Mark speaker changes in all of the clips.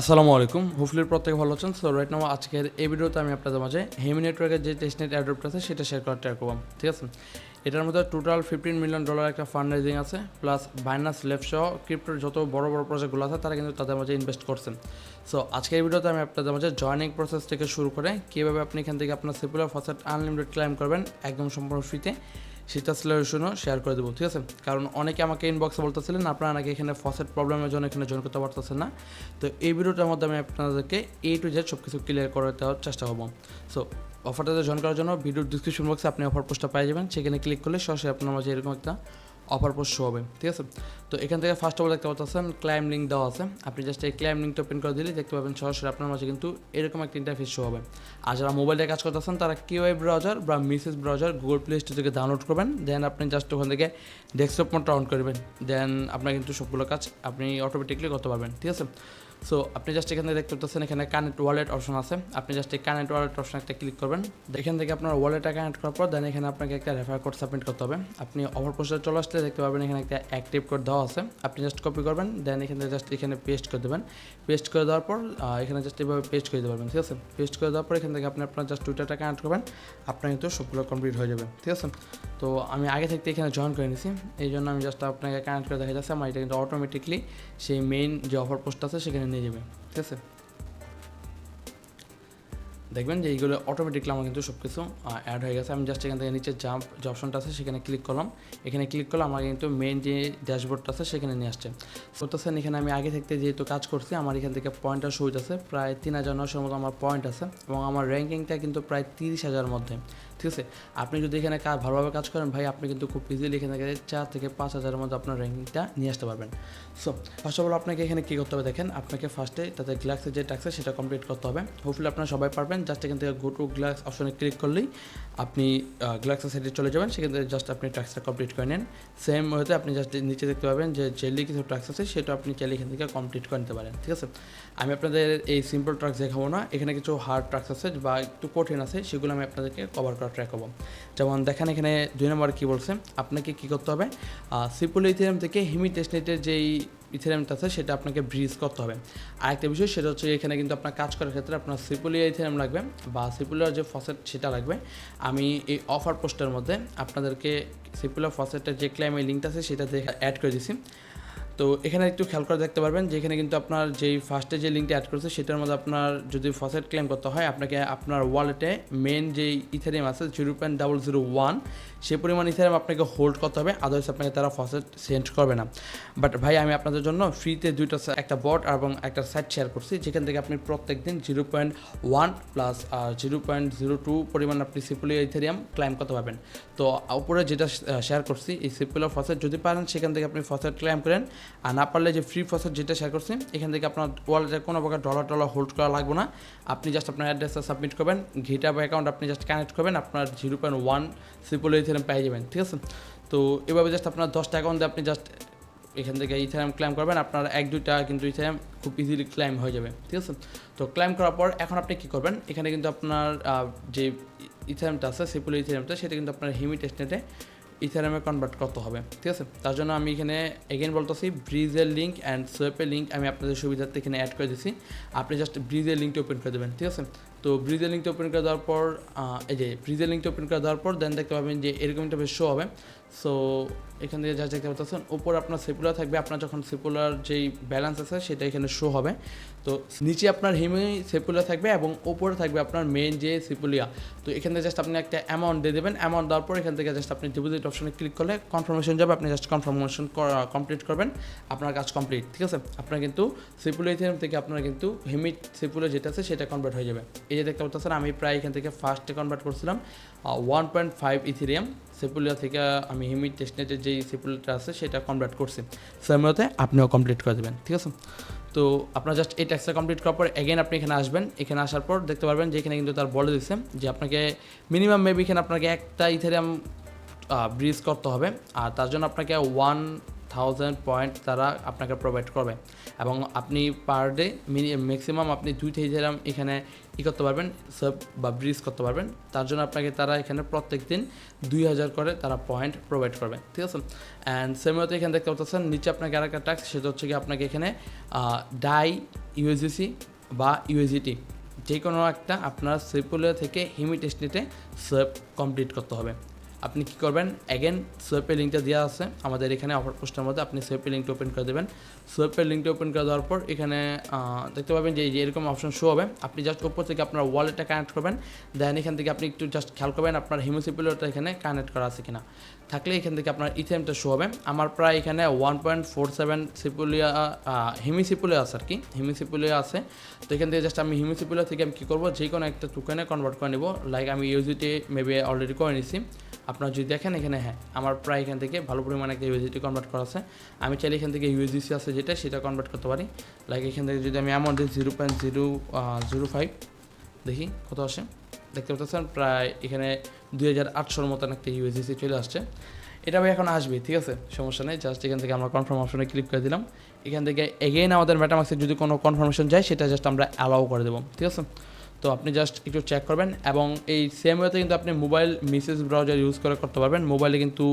Speaker 1: আসসালামু আলাইকুম। হুফলির প্রত্যেকে ভালো আছেন? সো রাইট নাও আজকের এই ভিডিওতে আমি আপনাদের মাঝে হেমি নেটওয়ার্কের যে টেস্টনেট অ্যাডপ্ট আছে, সেটা শেয়ার করার ট্রাই করলাম ঠিক আছে? এটার মধ্যে টোটাল ফিফটিন মিলিয়ন ডলার একটা ফান্ড রাইজিং আছে প্লাস বাইনাস সহ ক্রিপ্টোর যত বড় বড় প্রজেক্টগুলো আছে, তারা কিন্তু তাদের মাঝে ইনভেস্ট করছেন সো আজকের ভিডিওতে আমি আপনাদের মাঝে জয়নিং প্রসেস থেকে শুরু করে কীভাবে আপনি এখান থেকে আপনার সিপুলার ফসেট আনলিমিটেড ক্লাইম করবেন, একদম সম্পূর্ণ ফ্রিতে সেটা সলিউশনও শেয়ার করে দেবো, ঠিক আছে? কারণ অনেকে আমাকে ইনবক্সে বলতেছিলেন, আপনারা নাকি এখানে ফসেট প্রবলেমের জন্য এখানে জয়েন করতে পারতেছেন না? তো এই ভিডিওটার মধ্যে আমি আপনাদেরকে এ টু জেড সব কিছু ক্লিয়ার করে দেওয়ার চেষ্টা করব। সো অফারটাতে জয়েন করার জন্য ভিডিওর ডিসক্রিপশন বক্সে আপনি অফার পোস্টটা পেয়ে যাবেন। সেখানে ক্লিক করলে সরাসরি আপনার মাঝে এরকম একটা অফার পোস্ট শো হবে, ঠিক আছে? তো এখান থেকে ফার্স্ট অফ অল দেখতে পাচ্ছেন ক্লাইম লিঙ্ক দেওয়া আছে। আপনি জাস্ট এই ক্লাইম লিঙ্কটা ওপেন করে দিলে দেখতে পাবেন সরাসরি আপনার মাঝে কিন্তু এরকম একটা ইন্টারফেস শো হবে। আর যারা মোবাইলে কাজ করতেছেন, তারা কিউআই ব্রাউজার বা Mises browser Google play store থেকে ডাউনলোড করবেন। দেন আপনি জাস্ট ওখান থেকে ডেস্কটপ মোডটা অন করবেন। দেন আপনার কিন্তু সবগুলো কাজ আপনি অটোমেটিকলি করতে পারবেন, ঠিক আছে? সো আপনি জাস্ট এখানে দেখতে পাচ্ছেন এখানে কানেক্ট ওয়ালেট অপশন আছে। আপনি জাস্ট এই কানেক্ট ওয়ালেট অপশন একটা ক্লিক করবেন। এখান থেকে আপনার ওয়ালেটটা কানেক্ট করার পর দেন এখানে আপনাকে একটা রেফার কোড সাবমিট করতে হবে। আপনি ওভার পোস্টে চলে আসলে দেখতে পাবেন এখানে একটা অ্যাক্টিভ কোড দেওয়া আছে। আপনি জাস্ট কপি করবেন দেন এখানে জাস্ট এখানে পেস্ট করে দেবেন। পেস্ট করে দেওয়ার পর এখানে জাস্ট এভাবে পেস্ট করে দিতে পারবেন, ঠিক আছে? পেস্ট করে দেওয়ার পর এখান থেকে আপনি আপনার জাস্ট টুইটারটা কানেক্ট করবেন। আপনার কিন্তু সবগুলো কমপ্লিট হয়ে যাবে, ঠিক আছে? তো আমি আগে থেকে এখানে জয়েন করে নিয়েছি এই জন্য আমি জাস্ট আপনাকে কানেক্ট করে দেখা যাচ্ছে আমার এটা কিন্তু অটোমেটিকলি সেই মেইন যে অফার পোস্ট আছে সেখানে নিয়ে যাবে, ঠিক আছে? দেখবেন যে এইগুলো অটোমেটিকলি আমার কিন্তু সব কিছু অ্যাড হয়ে গেছে। আমি জাস্ট এখান থেকে নিচে জাম্প যে অপশনটা আছে সেখানে ক্লিক করলাম। এখানে ক্লিক করলে আমার কিন্তু মেন যে ড্যাশবোর্ডটা আছে সেখানে নিয়ে আসছে। করতেছেন এখানে আমি আগে থাকতে যেহেতু কাজ করছি, আমার এখান থেকে পয়েন্টটা শুরু আছে। প্রায় তিন হাজার নশোর মতো আমার পয়েন্ট আছে এবং আমার র্যাঙ্কিংটা কিন্তু প্রায় তিরিশ হাজার মধ্যে। ঠিক আছে? আপনি যদি এখানে কাজ ভালোভাবে কাজ করেন, ভাই, আপনি কিন্তু খুব ইজিলি এখানে চার থেকে পাঁচ হাজারের মধ্যে আপনার র্যাঙ্কিংটা নিয়ে আসতে পারবেন। সো ফার্স্ট অফ অল আপনাকে এখানে কী করতে হবে দেখেন? আপনাকে ফার্স্টে তাদের গ্লাক্সের যে টাক্স সেটা কমপ্লিট করতে হবে। হোপফুলি আপনারা সবাই পারবেন। জাস্ট এখান থেকে গো টু গ্লাক্স অপশনে ক্লিক করলেই আপনি গ্লাক্সের সাইডে চলে যাবেন। সেখান থেকে জাস্ট আপনি টাক্সটা কমপ্লিট করে নেন। সেম হতে আপনি জাস্ট নিচে দেখতে পাবেন যে জেলি কিছু টাক্স আছে, সেটা আপনি চাইলে এখান থেকে কমপ্লিট করে নিতে পারেন। ঠিক আছে? আমি আপনাদের এই সিম্পল ট্রাক্স দেখাবো না। এখানে কিছু হার্ড ট্রাক্স আছে বা একটু কঠিন আছে, সেগুলো আমি আপনাদেরকে কভার করা ট্রাই করব যেমন দেখেন এখানে দুই নম্বর কী বলছে, আপনাকে কী করতে হবে? সিম্পল ইথেরিয়াম থেকে হিমি টেস্টনেটের যেই ইথেরিয়ামটা আছে, সেটা আপনাকে ব্রিজ করতে হবে। আরেকটা বিষয়, সেটা হচ্ছে এখানে কিন্তু আপনার কাজ করার ক্ষেত্রে আপনার সিপুলিয়া ইথেরিয়াম লাগবে বা সিপুলিয়ার যে ফসেট সেটা লাগবে। আমি এই অফার পোস্টের মধ্যে আপনাদেরকে সিপুলার ফসেটের যে ক্লাইম এই লিঙ্কটা আছে সেটা অ্যাড করে দিছি। তো এখানে একটু খেয়াল করে দেখতে পারবেন যে এখানে কিন্তু আপনার যেই ফার্স্টে যে লিঙ্কটা অ্যাড করেছে, সেটার মধ্যে আপনার যদি ফসেট ক্লেম করতে হয়, আপনাকে আপনার ওয়ালেটে মেন যেই ইথারিয়াম আছে zero point double zero one সে পরিমাণ ইথারিয়াম আপনাকে হোল্ড করতে হবে আদার্স আপনাকে তারা ফসেট সেন্ড করবে না। বাট ভাই, আমি আপনাদের জন্য ফ্রিতে দুইটা একটা বট এবং একটা সাইট শেয়ার করছি, যেখান থেকে আপনি প্রত্যেক দিন zero point one plus zero point zero two পরিমাণ আপনি সিপুলিয়া ইথেরিয়াম ক্লাইম করতে পারবেন। তো উপরে যেটা শেয়ার করছি, এই সিপুলার ফসেট যদি পারেন, সেখান থেকে আপনি ফসেট ক্লাইম করেন। আর না পারলে যে ফ্রি ফসেট যেটা শেয়ার করছি এখান থেকে আপনার ওয়ালেটে কোনো প্রকার ডলার টলার হোল্ড করা লাগবে না। আপনি জাস্ট আপনার অ্যাড্রেসটা সাবমিট করবেন ঘিটাপ অ্যাকাউন্ট আপনি জাস্ট কানেক্ট করবেন, আপনার zero point one Sepolia Ethereum পেয়ে যাবেন, ঠিক আছে? তো এভাবে জাস্ট আপনার দশটা অ্যাকাউন্টে আপনি জাস্ট এখান থেকে ইথারাম ক্লাইম করবেন, আপনার এক দুইটা কিন্তু ইথারাম খুব ইজিলি ক্লাইম হয়ে যাবে, ঠিক আছে? তো ক্লাইম করার পর এখন আপনি কী করবেন, এখানে কিন্তু আপনার যে ইথারামটা আছে সিপুল ইথারামটা সেটা কিন্তু আপনার হিমি টেস্টনেটে ইথারামে কনভার্ট করতে হবে, ঠিক আছে? তার জন্য আমি এখানে এগেন বলতেছি ব্রিজের লিঙ্ক অ্যান্ড সোয়েপের লিঙ্ক আমি আপনাদের সুবিধার্থে এখানে অ্যাড করে দিচ্ছি আপনি জাস্ট ব্রিজের লিঙ্কটি ওপেন করে দেবেন, ঠিক আছে? তো ব্রিজের লিঙ্কটি ওপেন করে দেওয়ার পর এই যে ব্রিজের লিঙ্কটি ওপেন করে দেওয়ার পর দেন দেখতে পাবেন যে এরকম একটা শো হবে। সো এখান থেকে যা দেখতে পাচ্ছেন, উপর আপনার সিপুলার থাকবে। আপনার যখন সিপুলার যেই ব্যালেন্স আছে, সেটা এখানে শো হবে। তো নিচে আপনার হিমি সিপুলার থাকবে এবং উপরে থাকবে আপনার মেন যে সিপুলিয়া তো এখান থেকে জাস্ট আপনি একটা অ্যামাউন্ট দিয়ে দেবেন। অ্যামাউন্ট দেওয়ার পর এখান থেকে জাস্ট আপনি ডিপোজিট অপশনে ক্লিক করলে কনফার্মেশন যাবে। আপনি জাস্ট কনফার্মেশন কমপ্লিট করবেন। আপনার কাজ কমপ্লিট ঠিক আছে? আপনার কিন্তু সিপুলিয়া থেকে আপনার কিন্তু হিমিট সিপুলিয়া যেটা আছে, সেটা কনভার্ট হয়ে যাবে। এই যে দেখতে পাচ্ছেন, আমি প্রায় এখান থেকে ফার্স্টে কনভার্ট করছিলাম one point five Ethereum Sepolia থেকে আমি হিমি টেস্টনেটের যেই সেপুলিয়াটা আছে, সেটা কমপ্লিট করছি। সেমতে আপনিও কমপ্লিট করে দেবেন, ঠিক আছে? তো আপনার জাস্ট এই ট্যাক্সটা কমপ্লিট করার পর এগেন আপনি এখানে আসবেন। এখানে আসার পর দেখতে পারবেন যে এখানে কিন্তু তার বলে দিচ্ছে যে আপনাকে মিনিমাম মেবি এখানে আপনাকে একটা ইথেরিয়াম ব্রিজ করতে হবে। আর তার জন্য আপনাকে ওয়ান থাউজেন্ড পয়েন্ট তারা আপনাকে প্রোভাইড করবে। এবং আপনি পার ডে ম্যাক্সিমাম আপনি দুই থেকে যেরকম এখানে ই করতে পারবেন সাব বা ব্রিজ করতে পারবেন। তার জন্য আপনাকে তারা এখানে প্রত্যেক দিন দুই হাজার করে তারা পয়েন্ট প্রোভাইড করবে, ঠিক আছে? অ্যান্ড সেম মতো এখানে দেখতে পাচ্ছেন, নিচে আপনাকে আর একটা ট্যাক্স সেটা হচ্ছে কি আপনাকে এখানে ডাই ইউএসডিসি বা ইউএসিটি যে কোনো একটা আপনার সেপুলিয়া থেকে হিমি টেস্ট নিতে কমপ্লিট করতে হবে। আপনি কি করবেন? অ্যাগেন সোয়েপের লিঙ্কটা দেওয়া আছে। আমাদের এখানে অফার পোস্টের মধ্যে আপনি সোয়েপের লিঙ্কটা ওপেন করে দেবেন। সোয়েপের লিঙ্কটা ওপেন করে দেওয়ার পর এখানে দেখতে পাবেন যে এরকম অপশন শো হবে। আপনি জাস্ট উপর থেকে আপনার ওয়ালেটটা কানেক্ট করবেন। দেন এখান থেকে আপনি একটু জাস্ট খেয়াল করবেন আপনার হিমোসিপিলোটা এখানে কানেক্ট করা আছে কিনা। থাকলে এখান থেকে আপনার ইথেমটা শো হবে। আমার প্রায় এখানে one point four seven Sepolia হিমিসিপুলিয়া আছে আর কি। হিমিসিপুলিয়া আছে। তো এখান থেকে জাস্ট আমি হিমিসিপুলিয়া থেকে আমি কী করব? যে কোনো একটা টোকেনে কনভার্ট করে নেব। লাইক আমি ইউজিটি মেবি অলরেডি করে নিছি। আপনারা যদি দেখেন এখানে হ্যাঁ আমার প্রায় এখান থেকে ভালো পরিমাণে একটা ইউএসডিটি কনভার্ট করা আছে। আমি চাইলে এখান থেকে ইউএসডিসি আছে যেটা, সেটা কনভার্ট করতে পারি। লাইক এখান থেকে যদি আমি অ্যামাউন্ট দিই zero point zero zero five দেখি কত আসে? দেখতে পাচ্ছেন, প্রায় এখানে দুই হাজার আটশোর মতন একটা ইউএসডিসি চলে আসছে। এটা ভাই এখন আসবে, ঠিক আছে? সমস্যা নেই জাস্ট এখান থেকে আমরা কনফার্ম অপশনে ক্লিক করে দিলাম। এখান থেকে এগেইন আমাদের মেটামাক্সে যদি কোনো কনফার্মেশন যায়, সেটা জাস্ট আমরা অ্যালাউ করে দেবো, ঠিক আছে? তো আপনি জাস্ট একটু চেক করবেন এবং এই সেম ওয়েতে কিন্তু আপনি মোবাইল মিসেস ব্রাউজার ইউজ করে করতে পারবেন। মোবাইলে কিন্তু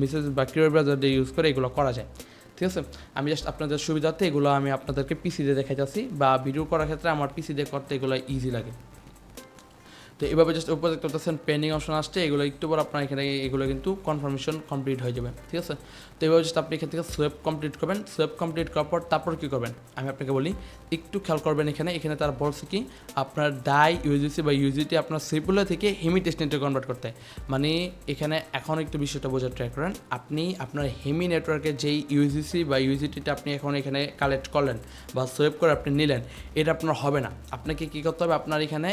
Speaker 1: মিসেস বা কিউর ব্রাউজার দিয়ে ইউজ করে এগুলো করা যায়। ঠিক আছে? আমি জাস্ট আপনাদের সুবিধার্থে এগুলো আমি আপনাদেরকে পিসি দিয়ে যাচ্ছি বা ভিডিও করার ক্ষেত্রে আমার পিসি দিয়ে করতে এগুলো ইজি লাগে। তো এভাবে জাস্ট উপরে দেখতে পাচ্ছেন পেন্ডিং অপশন আসছে, এগুলো একটু পর আপনার এখানে এগুলো কিন্তু কনফার্মেশন কমপ্লিট হয়ে যাবে, ঠিক আছে? তো এভাবে জাস্ট আপনি এখান থেকে সোয়েপ কমপ্লিট করবেন সোয়েপ কমপ্লিট করার পর তারপর কী করবেন? আমি আপনাকে বলি, একটু খেয়াল করবেন এখানে এখানে তারা বলছে কি, আপনার ডাই ইউজিসি বা ইউজিটি আপনার সিপুলা থেকে হেমি টেস্টনেটে কনভার্ট করতে মানে এখানে এখন একটু বিষয়টা বোঝার ট্রাই করেন, আপনি আপনার হেমি নেটওয়ার্কের যেই ইউজিসি বা ইউজিটিটা আপনি এখন এখানে কালেক্ট করলেন বা সোয়েপ করে আপনি নিলেন, এটা আপনার হবে না। আপনাকে কী করতে হবে? আপনার এখানে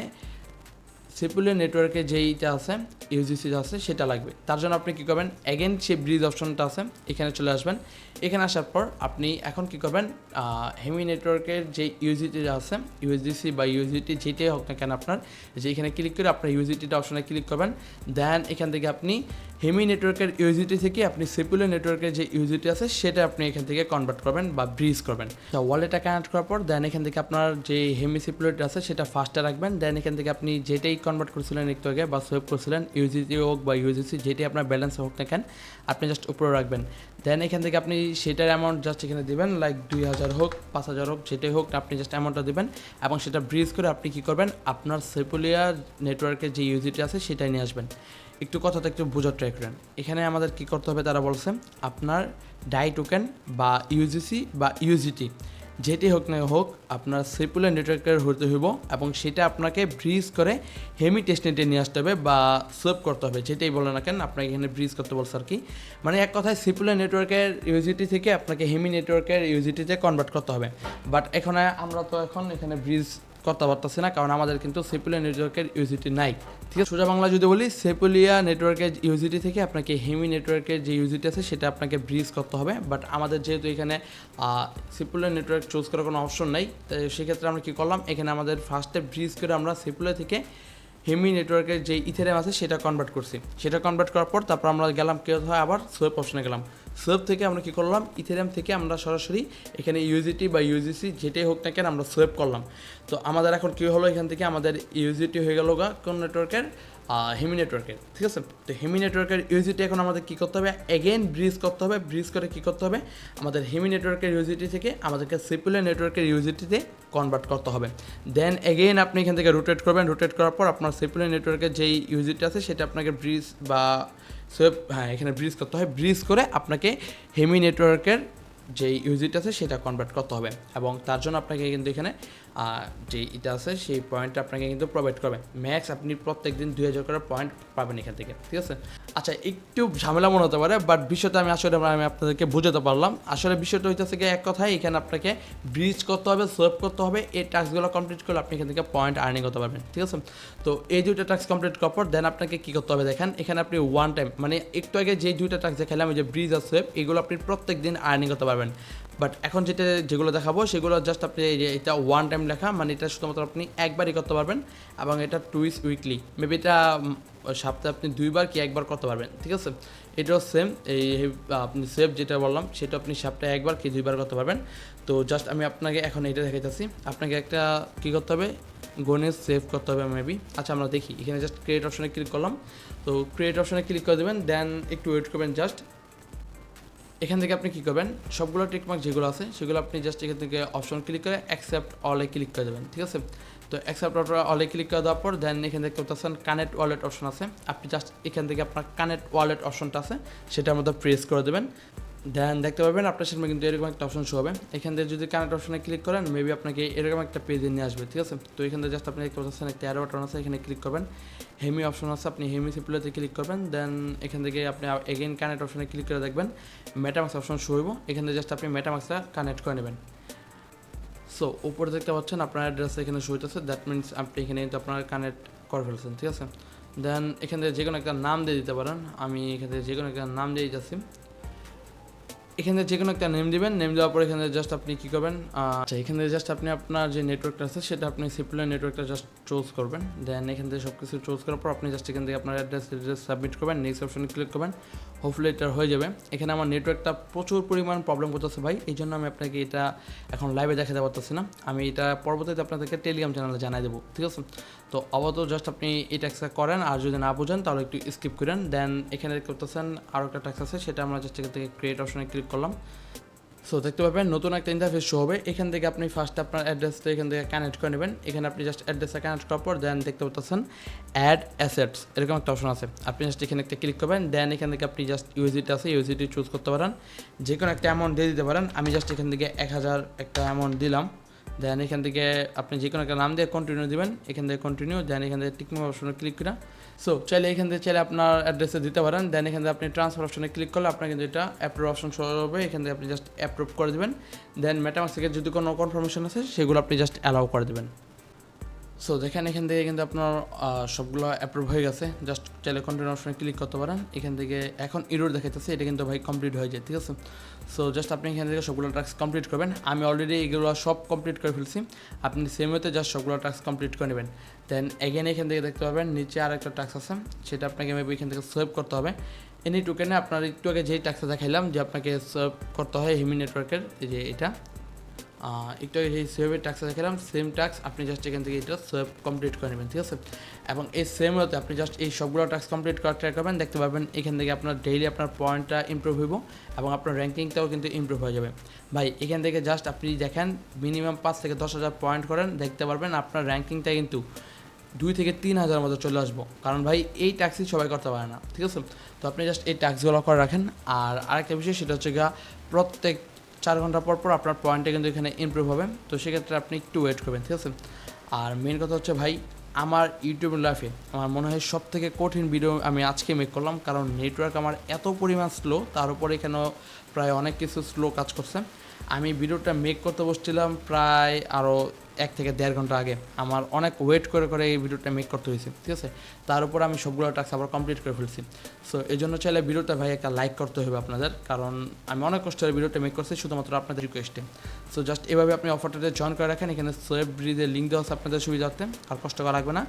Speaker 1: সিপুলের নেটওয়ার্কে যেইটা আছে ইউজিসি আছে, সেটা লাগবে। তার জন্য আপনি কী করবেন? অ্যাগেন সে ব্রিজ অপশনটা আছে, এখানে চলে আসবেন। এখানে আসার পর আপনি এখন কী করবেন? হেমি নেটওয়ার্কের যে ইউজিটি আছে ইউএসডিসি বা ইউজিটি যেটাই হোক না কেন আপনার, যে এখানে ক্লিক করে আপনার ইউজিটিটা অপশনে ক্লিক করবেন। দেন এখান থেকে আপনি হেমি নেটওয়ার্কের ইউজিটি থেকে আপনি সিপুলের নেটওয়ার্কের যে ইউজিটি আছে, সেটা আপনি এখান থেকে কনভার্ট করবেন বা ব্রিজ করবেন। তা ওয়ালেটটা কানেক্ট করার পর দেন এখান থেকে আপনার যে হেমি সিপুলেট আছে, সেটা ফার্স্টে রাখবেন। দেন এখান থেকে আপনি যেটাই কনভার্ট করছিলেন, একটু আগে বা সেভ করছিলেন ইউজিটি হোক বা ইউজিসি যেটি আপনার ব্যালেন্স হোক না কেন, আপনি জাস্ট উপরে রাখবেন। দেন এখান থেকে আপনি সেটার অ্যামাউন্ট জাস্ট এখানে দেবেন লাইক দুই হাজার হোক, পাঁচ হাজার হোক, যেটাই হোক, আপনি জাস্ট অ্যামাউন্টটা দেবেন এবং সেটা ব্রিজ করে আপনি কী করবেন, আপনার সেপুলিয়া নেটওয়ার্কের যে ইউজিটি আছে সেটাই নিয়ে আসবেন। একটু কথাটা একটু বোঝার ট্রাই করেন। এখানে আমাদের কি করতে হবে তারা বলছে, আপনার ডাই টোকেন বা ইউজিসি বা ইউজিটি যেটি হোক না হোক, আপনার সেপুলার নেটওয়ার্কের হতে হইব এবং সেটা আপনাকে ব্রিজ করে হেমি টেস্টনেটে নিয়ে আসতে হবে বা সেভ করতে হবে, যেটাই বলে না কেন, আপনাকে এখানে ব্রিজ করতে বলছে আর কি। মানে এক কথায় সেপুলার নেটওয়ার্কের ইউজিটি থেকে আপনাকে হেমি নেটওয়ার্কের ইউজিটিতে কনভার্ট করতে হবে। বাট এখানে আমরা তো এখন এখানে ব্রিজ করতে পারতেছি না, কারণ আমাদের কিন্তু সেপুলিয়া নেটওয়ার্কের ইউজিটি নাই। ঠিক আছে, সোজা বাংলা যদি বলি সেপুলিয়া নেটওয়ার্কের ইউজিটি থেকে আপনাকে হেমি নেটওয়ার্কের যে ইউজিটি আছে, সেটা আপনাকে ব্রিজ করতে হবে। বাট আমাদের যেহেতু এখানে সেপুলিয়া নেটওয়ার্ক চুজ করার কোনো অপশন নাই, তাই সেক্ষেত্রে আমরা কী করলাম, এখানে আমাদের ফার্স্টে ব্রিজ করে আমরা সেপুলিয়া থেকে হেমি নেটওয়ার্কের যে ইথেরিয়াম আছে, সেটা কনভার্ট করছি। সেটা কনভার্ট করার পর তারপর আমরা গেলাম কেউ হয় আবার সোয়েপ অপশনে গেলাম। সোয়েপ থেকে আমরা কী করলাম? ইথেরিয়াম থেকে আমরা সরাসরি এখানে ইউজিটি বা ইউজিসি যেটাই হোক না কেন আমরা সোয়েপ করলাম। তো আমাদের এখন কী হলো? এখান থেকে আমাদের ইউজিটি হয়ে গেল কোন নেটওয়ার্কের হেমি নেটওয়ার্কের ঠিক আছে? তো হেমি নেটওয়ার্কের ইউজিটি এখন আমাদের কী করতে হবে? এগেন ব্রিজ করতে হবে। ব্রিজ করে কী করতে হবে? আমাদের হেমি নেটওয়ার্কের ইউজিটি থেকে আমাদেরকে সিপুলার নেটওয়ার্কের ইউজিটিতে কনভার্ট করতে হবে। দেন এগেইন আপনি এখান থেকে রোটেট করবেন। রোটেট করার পর আপনার সিপুলার নেটওয়ার্কের যেই ইউজিটি আছে, সেটা আপনাকে ব্রিজ বা সোয়েব হ্যাঁ এখানে ব্রিজ করতে হয়। ব্রিজ করে আপনাকে হেমি নেটওয়ার্কের যে ইউজিট আছে সেটা কনভার্ট করতে হবে। এবং তার জন্য আপনাকে কিন্তু এখানে যে এটা আছে সেই পয়েন্টটা আপনাকে কিন্তু প্রোভাইড করবে। ম্যাক্স আপনি প্রত্যেক দিন দুই হাজার করে পয়েন্ট পাবেন এখান থেকে, ঠিক আছে? আচ্ছা একটু ঝামেলা মনে হতে পারে বাট বিষয়টা আমি আসলে আমি আপনাদেরকে বুঝাতে পারলাম। আসলে বিষয়টা হইতেছে কি এক কথায় এখানে আপনাকে ব্রিজ করতে হবে সোয়েপ করতে হবে, এই টাস্কগুলো কমপ্লিট করলে আপনি এখান থেকে পয়েন্ট আর্নিং করতে পারবেন, ঠিক আছে? তো এই দুইটা টাস্ক কমপ্লিট করার পর দেন আপনাকে কী করতে হবে দেখেন, এখানে আপনি ওয়ান টাইম মানে একটু আগে যে দুইটা টাস্ক দেখালাম যে ব্রিজ আর সোয়েপ এগুলো আপনি প্রত্যেক দিন আর্নিং করতে পারবেন। বাট এখন যেটা, যেগুলো দেখাবো, সেগুলো জাস্ট আপনি এটা ওয়ান টাইম লেখা মানে এটা শুধুমাত্র আপনি একবারই করতে পারবেন এবং এটা টুইস উইকলি মেবি এটা সপ্তাহে আপনি দুইবার কি একবার করতে পারবেন, ঠিক আছে? এটাও সেম এই আপনি সেভ যেটা বললাম, সেটা আপনি সপ্তাহে একবার কি দুইবার করতে পারবেন। তো জাস্ট আমি আপনাকে এখন এটা দেখাইতেছি। আপনাকে একটা কী করতে হবে? গণেশ সেভ করতে হবে মেবি আচ্ছা আমরা দেখি। এখানে জাস্ট ক্রিয়েট অপশনে ক্লিক করলাম। তো ক্রিয়েট অপশনে ক্লিক করে দেবেন দেন একটু ওয়েট করবেন জাস্ট এখান থেকে আপনি কী করবেন? সবগুলো টিকমার্ক যেগুলো আছে, সেগুলো আপনি জাস্ট এখান থেকে অপশন ক্লিক করে অ্যাকসেপ্ট অলে ক্লিক করে দেবেন, ঠিক আছে? তো অ্যাকসেপ্ট অলে ক্লিক করে দেওয়ার পর দেন এখান থেকে করতেছেন কানেক্ট ওয়ালেট অপশন আছে। আপনি জাস্ট এখান থেকে আপনার কানেক্ট ওয়ালেট অপশনটা আছে, সেটার মধ্যে প্রেস করে দেবেন। দেন দেখতে পাবেন আপনার সামনে কিন্তু এরকম একটা অপশন শো হবে। এখান থেকে যদি কানেক্ট অপশনে ক্লিক করেন মেবি আপনাকে এরকম একটা পেজে নিয়ে আসবে, ঠিক আছে? তো এখান থেকে জাস্ট আপনি দেখতে পাচ্ছেন একটা অ্যারো বাটন আছে, এখানে ক্লিক করবেন। হেমি অপশন আছে, আপনি হেমি সিপ্লোতে ক্লিক করবেন দেন এখান থেকে আপনি এগেইন কানেক্ট অপশনে ক্লিক করে দেখবেন মেটামাক্স অপশন শো হইব। এখান থেকে জাস্ট আপনি মেটামাক্সটা কানেক্ট করে নেবেন। সো উপরে দেখতে পাচ্ছেন আপনার অ্যাড্রেস এখানে শো হইতেছে দ্যাট মিনস আপনি এখানে কিন্তু আপনার কানেক্ট করে ফেলছেন, ঠিক আছে? দেন এখান থেকে যে কোনো একটা নাম দিয়ে দিতে পারেন, আমি এখান থেকে যে কোনো একটা নাম দিয়ে দিতেছি। এখানে যে কোনো একটা নেম দিবেন নেম দেওয়ার পর এখানে জাস্ট আপনি কী করবেন আচ্ছা এখানে জাস্ট আপনি আপনার যে নেটওয়ার্কটা আছে, সেটা আপনি সিপ্লের নেটওয়ার্কটা জাস্ট চুজ করবেন। দেন এখান থেকে সব কিছু চুজ করার পর আপনি জাস্ট এখান থেকে আপনার অ্যাড্রেস অ্যাড্রেস সাবমিট করবেন নেক্সট অপশানে ক্লিক করবেন। হোপফুলি এটা হয়ে যাবে। এখানে আমার নেটওয়ার্কটা প্রচুর পরিমাণ প্রবলেম করতেছে ভাই। এই জন্য আমি আপনাকে এটা এখন লাইভে দেখাতে পারতেছি না। আমি এটা পরবর্তীতে আপনাদেরকে টেলিগ্রাম চ্যানেলে জানাই দেবো। ঠিক আছে? তো আপাতত জাস্ট আপনি এই ট্যাক্সটা করেন আর যদি না বুঝেন তাহলে একটু স্কিপ করেন। দেন এখানে করতেছেন আরও একটা ট্যাক্স আছে। সেটা আমরা জাস্ট এখান থেকে ক্রিয়েট অপশনে ক্লিক করলাম। সো দেখতে পাবেন নতুন একটা ইন্টারফেস শো হবে। এখান থেকে আপনি ফার্স্ট আপনার অ্যাড্রেসটা এখান থেকে কানেক্ট করে নেবেন। এখানে আপনি জাস্ট অ্যাড্রেসটা কানেক্ট করার পর দেন দেখতে পাচ্ছেন অ্যাড অ্যাসেটস এরকম একটা অপশন আছে। আপনি জাস্ট এখানে একটা ক্লিক করবেন দেন এখান থেকে আপনি জাস্ট ইউজিটি আছে ইউজিটি চুজ করতে পারেন। যে কোনো একটা অ্যামাউন্ট দিয়ে দিতে পারেন। আমি জাস্ট এখান থেকে এক হাজার একটা অ্যামাউন্ট দিলাম। দেন এখান থেকে আপনি যে কোনো একটা নাম দিয়ে কন্টিনিউ দেবেন। এখান থেকে কন্টিনিউ দেন এখান থেকে টিকমো অপশনে ক্লিক করে সো চাইলে এখান থেকে চাইলে আপনার অ্যাড্রেসে দিতে পারেন দেন এখান থেকে আপনি ট্রান্সফার অপশনে ক্লিক করলে আপনার কিন্তু এটা অ্যাপ্রুভ অপশন শো হবে। এখান থেকে আপনি জাস্ট অ্যাপ্রুভ করে দেবেন। দেন মেটামাক্স থেকে যদি কোনো কনফার্মেশন আছে সেগুলো আপনি জাস্ট অ্যালাউ করে দেবেন। সো দেখেন, এখান থেকে কিন্তু আপনার সবগুলো অ্যাপ্রুভ হয়ে গেছে। জাস্ট চাইলে কন্টিনিউ অপশনে ক্লিক করতে পারেন। এখান থেকে এখন ইরোর দেখাইতেছে, এটা কিন্তু ভাই কমপ্লিট হয়ে যায়, ঠিক আছে? সো জাস্ট আপনি এখান থেকে সবগুলো টাস্ক কমপ্লিট করবেন। আমি অলরেডি এগুলো সব কমপ্লিট করে ফেলছি। আপনি সেম ওয়েতে জাস্ট সবগুলো টাস্ক কমপ্লিট করে নেবেন। দেন এগেন এখান থেকে দেখতে পাবেন, নিচে আর একটা টাস্ক আছে। সেটা আপনাকে মেবি এখান থেকে সেভ করতে হবে। এনি টোকেনে আপনার একটু আগে যেই টাস্কটা দেখাইলাম, যে আপনাকে সেভ করতে হয় হিমি নেটওয়ার্কের যে এটা। একটু আগে যে সেভের টাক্স দেখালাম সেম টাক্স আপনি জাস্ট এখান থেকে এটা সেভ কমপ্লিট করে নেবেন, ঠিক আছে? এবং এই সেম হতে আপনি জাস্ট এই সবগুলো টাক্স কমপ্লিট করার ট্রাই করবেন, দেখতে পাবেন এখান থেকে আপনার ডেইলি আপনার পয়েন্টটা ইমপ্রুভ হইব এবং আপনার র্যাঙ্কিংটাও কিন্তু ইমপ্রুভ হয়ে যাবে। ভাই, এখান থেকে জাস্ট আপনি দেখেন মিনিমাম পাঁচ থেকে দশ হাজার পয়েন্ট করেন, দেখতে পারবেন আপনার র্যাঙ্কিংটা কিন্তু দুই থেকে তিন হাজার মতো চলে আসব। কারণ ভাই, এই ট্যাক্সি সবাই করতে পারে না, ঠিক আছে? তো আপনি জাস্ট এই ট্যাক্সগুলো করে রাখেন, আর আরেকটা বিষয় সেটা হচ্ছে গা প্রত্যেক চার ঘণ্টা পর পর আপনার পয়েন্টটা কিন্তু এখানে ইমপ্রুভ হবে। তো সেক্ষেত্রে আপনি একটু ওয়েট করবেন, ঠিক আছে? আর মেন কথা হচ্ছে ভাই, আমার ইউটিউব লাইফে আমার মনে হয় সব থেকে কঠিন ভিডিও আমি আজকে মেক করলাম। কারণ নেটওয়ার্ক আমার এত পরিমাণ স্লো তার উপরে এখানে প্রায় অনেক কিছু স্লো কাজ করছে। আমি ভিডিওটা মেক করতে বসছিলাম প্রায় আরও এক থেকে দেড় ঘণ্টা আগে আমার অনেক ওয়েট করে করে এই ভিডিওটা মেক করতে হয়েছে, ঠিক আছে? তার উপর আমি সবগুলো টাস্ক আবার কমপ্লিট করে ফেলছি। সো এই জন্য চাইলে ভিডিওটা ভাই একটা লাইক করতে হবে আপনাদের, কারণ আমি অনেক কষ্ট করে ভিডিওটা মেক করছি, শুধুমাত্র আপনাদের রিকোয়েস্টে সো জাস্ট এভাবে আপনি অফারটাতে জয়েন করে রাখেন, এখানে সোয়েব ব্রিজের লিঙ্ক দেওয়া আছে, আপনাদের সুবিধার্থে আর কষ্ট করা লাগবে না।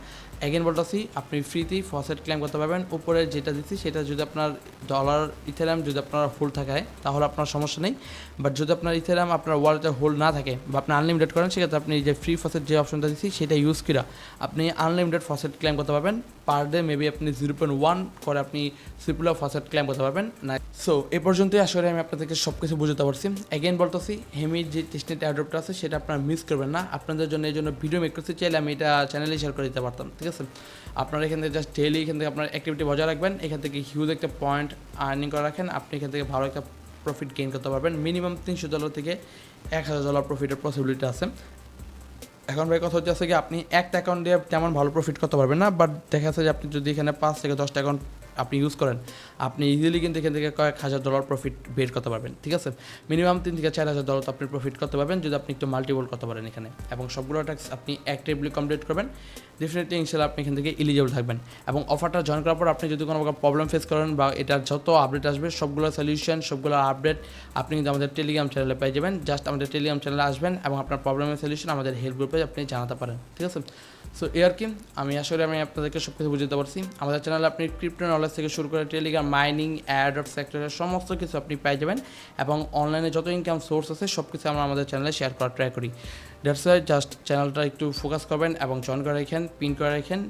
Speaker 1: এগেন বলতেছি, আপনি ফ্রিতেই ফসেট ক্লেম করতে পারবেন। উপরে যেটা দিচ্ছি, সেটা যদি আপনার ডলার ইথেরাম যদি আপনার ফুল থাকে, তাহলে আপনার সমস্যা নেই। বাট যদি আপনার ইথেরাম আপনার ওয়ালেটে হোল্ড না থাকে, বা আপনি আনলিমিটেড করেন, সেক্ষেত্রে আপনি যে ফ্রি ফসেট যে অপশনটা দিচ্ছি, সেটা ইউজ করা আপনি আনলিমিটেড ফসেট ক্লেম করতে পারবেন। পার ডে মেবি আপনি জিরো পয়েন্ট ওয়ান করে আপনি সিপুলার ফসেট ক্লেম করতে পারবেন। না সো এ পর্যন্তই আসলে আমি আপনাদেরকে সব কিছু বুঝতে পারছি। এগেন বলতেছি হেমির যে টেস্টনেট অ্যাড্রপটা আছে, সেটা আপনারা মিস করবেন না। আপনাদের জন্য, এই জন্য ভিডিও মেক করতে চাইলে আমি এটা চ্যানেলে শেয়ার করে দিতে পারতাম, ঠিক আছে? আপনারা এখান থেকে জাস্ট ডেইলি এখান থেকে আপনার অ্যাক্টিভিটি বজায় রাখবেন, এখান থেকে হিউজ একটা পয়েন্ট আর্নিং করে রাখেন, আপনি এখান থেকে ভালো একটা প্রফিট গেইন করতে পারবেন। মিনিমাম তিনশো ডলার থেকে এক হাজার ডলার প্রফিটের পসিবিলিটি আছে। এখন ভাই কথা হচ্ছে কি আপনি একটা অ্যাকাউন্ট দিয়ে তেমন ভালো প্রফিট করতে পারবেন না বাট দেখা যাচ্ছে যে আপনি যদি এখানে পাঁচ থেকে দশটা অ্যাকাউন্ট আপনি ইউজ করেন, আপনি ইজিলি কিন্তু এখান থেকে কয়েক হাজার ডলার প্রফিট বের করতে পারবেন, ঠিক আছে? মিনিমাম তিন থেকে চার হাজার ডলার তো আপনি প্রফিট করতে পারবেন যদি আপনি একটু মাল্টিপল করতে পারেন এখানে। এবং সবগুলো ট্যাক্স আপনি অ্যাক্টিভলি কমপ্লিট করবেন ডেফিনেটলি ইনশাল্লাহ আপনি এখান থেকে এলিজিবল থাকবেন। এবং অফারটা জয়েন করার পর আপনি যদি কোনো প্রবলেম ফেস করেন বা এটার যত আপডেট আসবে, সবগুলো সলিউশন সবগুলো আপডেট আপনি কিন্তু আমাদের টেলিগ্রাম চ্যানেলে পেয়ে যাবেন। জাস্ট আমাদের টেলিগ্রাম চ্যানেলে আসবেন এবং আপনার প্রবলেমের সলিউশন আমাদের হেল্প গ্রুপে আপনি জানাতে পারেন, ঠিক আছে? সো এ আর কি আমি আসলে আমি আপনাদেরকে সব কিছু বুঝতে পারছি। আমাদের চ্যানেলে আপনি ক্রিপ্টো নলেজ থেকে শুরু করে টেলিগ্রাম মাইনিং অ্যাড সেক্টরের সমস্ত কিছু আপনি পেয়ে যাবেন এবং অনলাইনে যত ইনকাম সোর্স আছে সব কিছু আমরা আমাদের চ্যানেলে শেয়ার করার ট্রাই করি। দ্যাটস ওয়াই জাস্ট চ্যানেলটা একটু ফোকাস করবেন এবং জয়েন করে রাখেন পিন করে রাখেন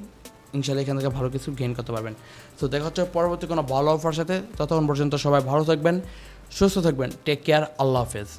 Speaker 1: ইনশাল্লাহ এখান থেকে ভালো কিছু গেইন করতে পারবেন। তো দেখা হচ্ছে পরবর্তী কোনো ভালো অফার সাথে। ততক্ষণ পর্যন্ত সবাই ভালো থাকবেন, সুস্থ থাকবেন। টেক কেয়ার আল্লাহ হাফেজ।